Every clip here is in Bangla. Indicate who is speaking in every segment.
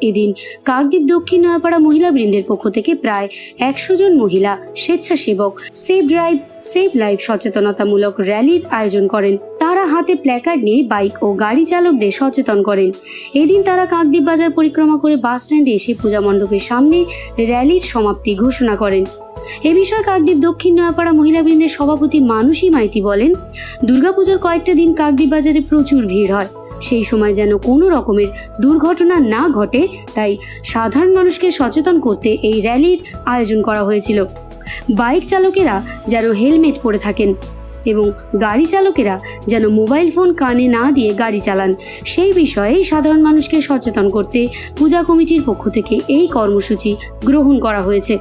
Speaker 1: এদিন কাকদ্বীপ দক্ষিণ নয়াপাড়া মহিলা বৃন্দের পক্ষ থেকে প্রায় একশো জন মহিলা স্বেচ্ছাসেবক সেভ ড্রাইভ সেভ লাইফ সচেতনতামূলক র্যালির আয়োজন করেন। তারা হাতে প্ল্যাকার্ড নিয়ে বাইক ও গাড়ি চালকদের সচেতন করেন। এদিন তারা কাকদ্বীপ বাজার পরিক্রমা করে বাস স্ট্যান্ডে এসে পূজা মণ্ডপের সামনে র্যালির সমাপ্তি ঘোষণা করেন। এ বিষয়ে কাকদ্বীপ দক্ষিণ নয়াপাড়া মহিলা বৃন্দের সভাপতি মানসী মাইতি বলেন, দুর্গাপুজোর কয়েকটা দিন কাকদ্বীপ বাজারে প্রচুর ভিড় হয়। সেই সময় যেন কোনো রকমের দুর্ঘটনা না ঘটে, তাই সাধারণ মানুষকে সচেতন করতে এই র্যালির আয়োজন করা হয়েছিল। বাইক চালকেরা যেন হেলমেট পরে থাকেন এবং গাড়ি চালকেরা যেন মোবাইল ফোন কানে না দিয়ে গাড়ি চালান। সেই বিষয়ে সাধারণ মানুষকে সচেতন করতে পূজা কমিটির পক্ষ থেকে এই কর্মসূচি গ্রহণ করা হয়েছে।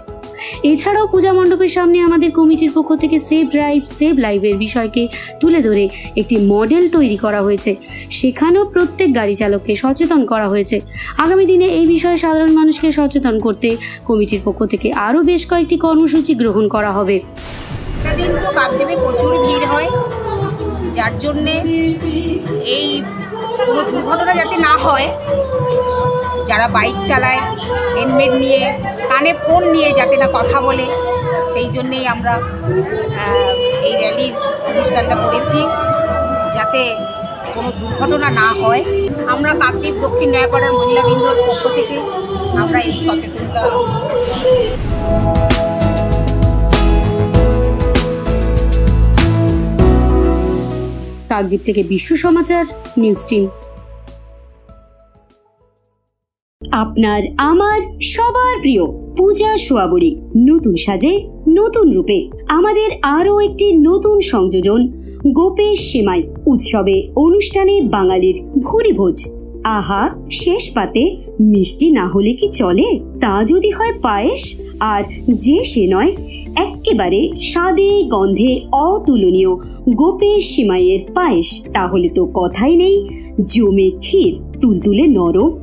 Speaker 1: এছাড়াও পূজা মণ্ডপের সামনে আমাদের কমিটির পক্ষ থেকে সেভ ড্রাইভ, সেভ লাইভের বিষয়কে তুলে ধরে একটি মডেল তৈরি করা হয়েছে। সেখানেও প্রত্যেক গাড়ি চালককে সচেতন করা হয়েছে। আগামী দিনে এই বিষয়ে সাধারণ মানুষকে সচেতন করতে কমিটির পক্ষ থেকে আরও বেশ কয়েকটি কর্মসূচি গ্রহণ করা হবে।
Speaker 2: দিন তো কাকদ্বীপে প্রচুর ভিড় হয়। যার জন্যে এই কোনো দুর্ঘটনা যাতে না হয়, যারা বাইক চালায়, হেলমেট নিয়ে, কানে ফোন নিয়ে যাতে না কথা বলে, সেই জন্যেই আমরা এই র্যালির অনুষ্ঠানটা করেছি, যাতে কোনো দুর্ঘটনা না হয়। আমরা কাকদ্বীপ দক্ষিণ নয়াপাড়ার মহিলা বিন্দুর পক্ষ থেকে আমরা এই সচেতনতা
Speaker 1: কাকদ্বীপ থেকে বিশ্ব সমাচার, নিউজ টিম। আপনার, আমার, সবার প্রিয় পূজা সোয়াবুড়ি। নতুন সাজে, নতুন রূপে। আমাদের আরও একটি নতুন সংযোজন, গোপেশ সেমাই উৎসবে অনুষ্ঠানে বাঙালির ভুরি ভোজ। আহা, শেষ পাতে মিষ্টি না হলে কি চলে? তা যদি হয় পায়েস, আর যে সে নয় এক্কেবারে স্বাদে গন্ধে অতুলনীয় গোপের সিমাইয়ের পায়েস। তাহলে তো কথাই নেই, জমে ক্ষীর, তুলতুলে নরম।